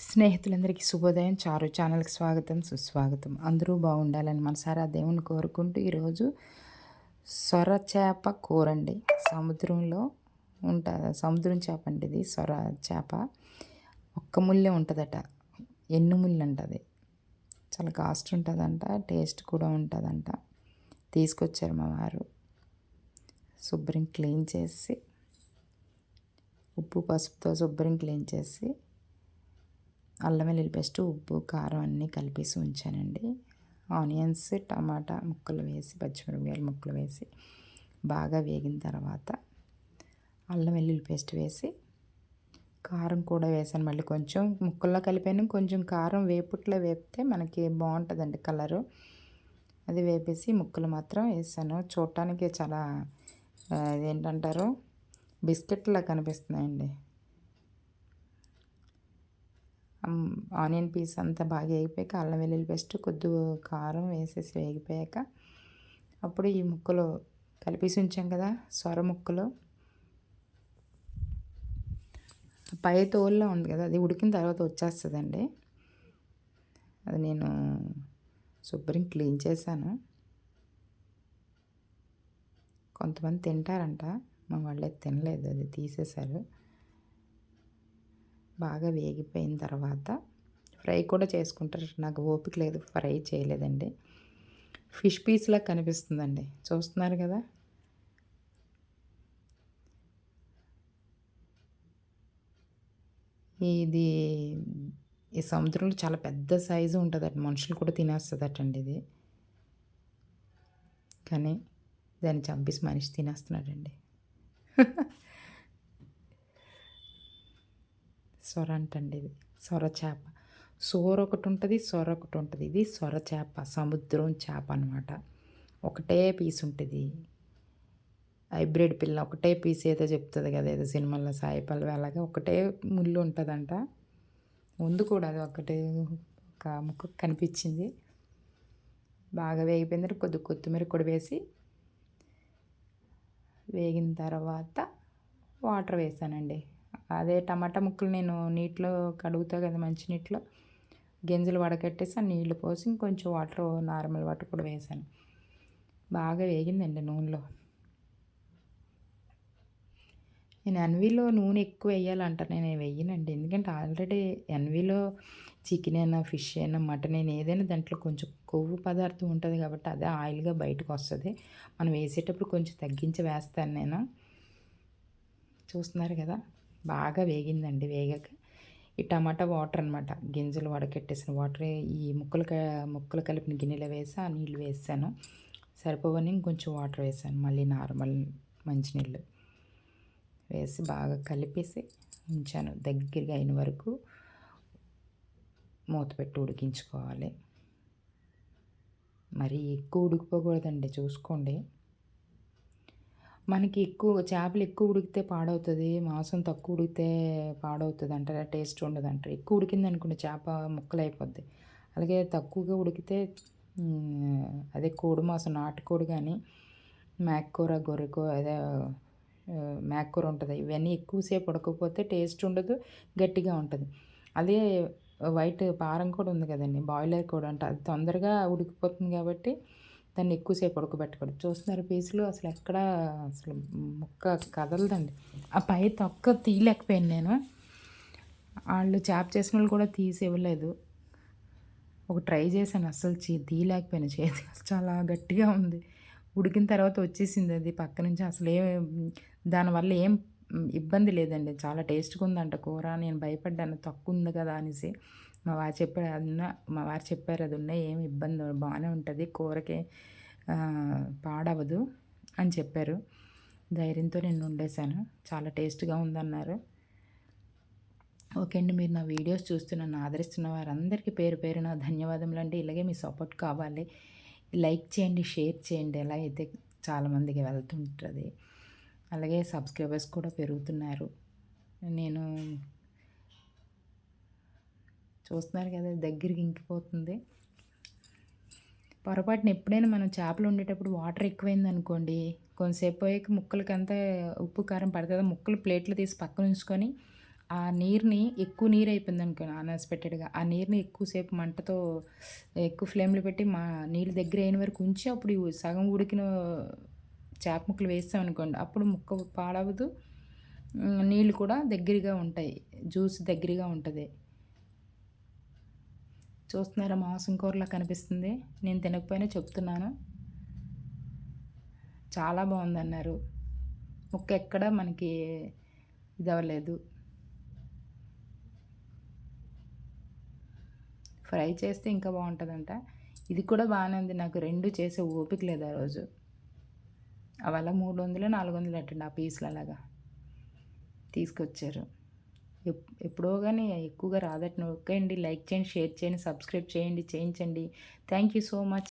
స్నేహితులందరికీ శుభోదయం. చారు ఛానల్కి స్వాగతం సుస్వాగతం. అందరూ బాగుండాలని మనసారా దేవుని కోరుకుంటూ ఈరోజు సొర చేప కూరండి. సముద్రంలో ఉంటుంది సముద్రం చేప అండి ఇది సొర చేప ఒక్క ముల్లే ఉంటుందట. ఎన్ని ముళ్ళు అంటది చాలా కాస్ట్ ఉంటుందంట టేస్ట్ కూడా ఉంటుందంట. తీసుకొచ్చారు మా వారు. శుభ్రం క్లీన్ చేసి ఉప్పు పసుపుతో శుభ్రం క్లీన్ చేసి అల్లం వెల్లుల్లి పేస్ట్ ఉప్పు కారం అన్నీ కలిపేసి ఉంచానండి. ఆనియన్స్ టమాటా ముక్కలు వేసి పచ్చిమిరపకాయలు ముక్కలు వేసి బాగా వేగిన తర్వాత అల్లం వెల్లుల్లి పేస్ట్ వేసి కారం కూడా వేసాను. మళ్ళీ కొంచెం ముక్కల్లో కలిపాను. కొంచెం కారం వేపుట్లో వేపితే మనకి బాగుంటుందండి కలరు. అది వేపేసి ముక్కలు మాత్రం వేసాను. చూడటానికి చాలా ఏంటంటారు బిస్కెట్లా కనిపిస్తున్నాయండి. ఆనియన్ పీస్ అంతా బాగా వేగిపోయాక అల్లం వెల్లుల్లి పేస్ట్ కొద్ది కారం వేసేసి వేగిపోయాక అప్పుడు ఈ ముక్కలు కలిపేసి ఉంచాం కదా సొర ముక్కలు. పై తోల్లో ఉంది కదా అది ఉడికిన తర్వాత వచ్చేస్తుందండి. అది నేను శుభ్రం క్లీన్ చేశాను. కొంతమంది తింటారంట మా వాళ్ళు తినలేదు అది తీసేశారు. బాగా వేగిపోయిన తర్వాత ఫ్రై కూడా చేసుకుంటారు. నాకు ఓపిక లేదు ఫ్రై చేయలేదండి. ఫిష్ పీస్లా కనిపిస్తుందండి. చూస్తున్నారు కదా? ఇది ఈ సముద్రంలో చాలా పెద్ద సైజు ఉంటుందట మనుషులు కూడా తినేస్తుందటండి ఇది. కానీ దాన్ని చంపేసి మనిషి తినేస్తున్నాడండి. సొర అంటండి ఇది. సొర చేప సోర ఒకటి ఉంటుంది సొర ఒకటి ఉంటుంది ఇది సొర చేప సముద్రం చేప అనమాట ఒకటే పీస్ ఉంటుంది. హైబ్రిడ్ పిల్ల ఒకటే పీస్ ఏదో చెప్తుంది కదా ఏదో సినిమాలో సాయి పల్లవి అలాగే ఒకటే ముళ్ళు ఉంటుందంట. ముందు కూడా అది ఒకటి ఒక ముక్క కనిపించింది. బాగా వేగిపోయింది కొద్ది కొత్తిమీర కూడా వేసి వేగిన తర్వాత వాటర్ వేసానండి. అదే టమాటా ముక్కలు నేను నీటిలో కడుగుతా కదా మంచి నీటిలో. గింజలు వడకట్టేసి ఆ నీళ్ళు పోసి ఇంకొంచెం వాటర్ నార్మల్ వాటర్ కూడా వేసాను. బాగా వేగిందండి నూనెలో. నేను ఎన్వీలో నూనె ఎక్కువ వేయాలంట నేను వెయ్యనండి ఎందుకంటే ఆల్రెడీ ఎన్వీలో చికెన్ అయినా ఫిష్ అయినా మటన్ అయినా ఏదైనా దాంట్లో కొంచెం కొవ్వు పదార్థం ఉంటుంది కాబట్టి అదే ఆయిల్గా బయటకు వస్తుంది. మనం వేసేటప్పుడు కొంచెం తగ్గించి వేస్తాను నేను. చూస్తున్నారు కదా? బాగా వేగిందండి వేగాక. ఈ టమాటా వాటర్ అనమాట గింజలు వడకెట్టేసిన వాటర్ ఈ ముక్కలు ముక్కలు కలిపిన గిన్నెలో వేసి ఆ నీళ్ళు వేసాను. సరిపోవని కొంచెం వాటర్ వేసాను మళ్ళీ నార్మల్ మంచినీళ్ళు వేసి బాగా కలిపేసి ఉంచాను. దగ్గరగా అయిన వరకు మూత పెట్టి ఉడికించుకోవాలి. మరి ఎక్కువ ఉడికిపోకూడదండి చూసుకోండి. మనకి ఎక్కువ చేపలు ఎక్కువ ఉడికితే పాడవుతుంది మాంసం తక్కువ ఉడికితే పాడవుతుంది అంటారు టేస్ట్ ఉండదు అంటారు ఎక్కువ ఉడికింది అనుకోండి చేప ముక్కలు అయిపోద్ది అలాగే తక్కువగా ఉడికితే అదే కోడి మాంసం నాటుకోడి కానీ మేకూర గొర్రెకూర అదే మేకూర ఉంటుంది. ఇవన్నీ ఎక్కువసేపు ఉడకపోతే టేస్ట్ ఉండదు గట్టిగా ఉంటుంది. అదే వైట్ పారం కూడా ఉంది కదండి బాయిలర్ కూడా అంటే. అది తొందరగా ఉడికిపోతుంది కాబట్టి దాన్ని ఎక్కువసేపు ఉడకబెట్టకూడదు చూస్తున్నారు పీసులు అసలు ఎక్కడ అసలు ముక్క కదలదండి. ఆ పై తొక్క తీయలేకపోయాను నేను. వాళ్ళు చేప చేసిన వాళ్ళు కూడా తీసి ఇవ్వలేదు. ఒక ట్రై చేశాను అసలు చీ తీయలేకపోయాను. చేతి చాలా గట్టిగా ఉంది. ఉడికిన తర్వాత వచ్చేసింది అది పక్క నుంచి. అసలు ఏ దానివల్ల ఏం ఇబ్బంది లేదండి. చాలా టేస్ట్గా ఉందంట కూర. నేను భయపడ్డాను తక్కువ ఉంది కదా అనేసి. మా వారు చెప్పారు అన్న మా వారు చెప్పారు అది ఉన్న ఏమి ఇబ్బంది బాగానే ఉంటుంది కూరకి పాడవదు అని చెప్పారు. ధైర్యంతో నేను వండేసాను చాలా టేస్ట్గా ఉందన్నారు. ఓకే అండి మీరు నా వీడియోస్ చూస్తున్న నన్ను ఆదరిస్తున్న వారందరికీ పేరు పేరు నా ధన్యవాదములు అండి. ఇలాగే మీ సపోర్ట్ కావాలి. లైక్ చేయండి షేర్ చేయండి ఎలా అయితే చాలామందికి వెళ్తుంటుంది. అలాగే సబ్స్క్రైబర్స్ కూడా పెరుగుతున్నారు. నేను చూస్తున్నారు కదా దగ్గరికి ఇంకిపోతుంది. పొరపాటున ఎప్పుడైనా మనం చేపలు ఉండేటప్పుడు వాటర్ ఎక్కువైంది అనుకోండి కొంతసేపు పోయాక ముక్కలకంతా ఉప్పు కారం పడుతుంది ముక్కలు ప్లేట్లు తీసి పక్కన ఉంచుకొని ఆ నీరుని ఎక్కువ నీరు అయిపోయింది అనుకోండి అన్ఎక్స్పెక్టెడ్గా ఆ నీరుని ఎక్కువసేపు మంటతో ఎక్కువ ఫ్లేమ్లో పెట్టి మా నీళ్ళు దగ్గర అయిన వరకు ఉంచి అప్పుడు సగం ఉడికిన చేప ముక్కలు వేస్తాం అనుకోండి అప్పుడు ముక్క పాడవదు. నీళ్ళు కూడా దగ్గరగా ఉంటాయి జ్యూస్ దగ్గరగా ఉంటుంది. చూస్తున్నారా మాంసం కూరలా కనిపిస్తుంది. నేను తినకపోయినా చెప్తున్నాను. చాలా బాగుందన్నారు. ముక్క ఎక్కడ మనకి ఇది అవ్వలేదు. ఫ్రై చేస్తే ఇంకా బాగుంటుందంట. ఇది కూడా బాగానే ఉంది. నాకు రెండు చేసే ఓపిక లేదు ఆ రోజు. అవల్ల మూడు వందలు నాలుగు వందలు అట్టండి ఆ పీసులు అలాగా తీసుకొచ్చారు. ఎప్పుడో కానీ ఎక్కువగా రాదట్టిన నొక్కండి లైక్ చేయండి షేర్ చేయండి సబ్స్క్రైబ్ చేయండి చేయించండి. Thank you so much.